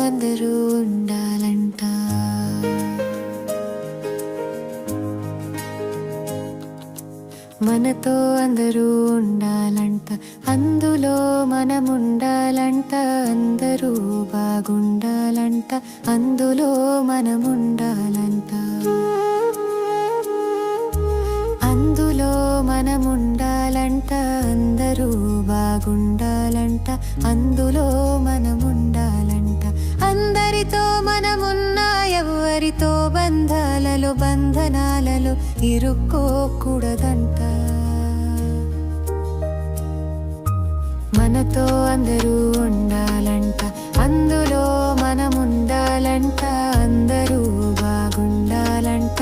అందరూ ఉండాలంట. మనతో అందరూ ఉండాలంట. అందులో మనముండాలంట. అందరూ బాగుండాలంట. అందులో మనముండాలంట. అందులో మనముండాలంట. అందరూ బాగుండాలంట. అందులో మనముండాలంట. అందరితో మనమున్నా ఎవరితో బంధాలలో బంధనాలలో ఇరుక్కోకూడదంట. మనతో అందరూ ఉండాలంట అందులో మనముండాలంట అందరూ బాగుండాలంట.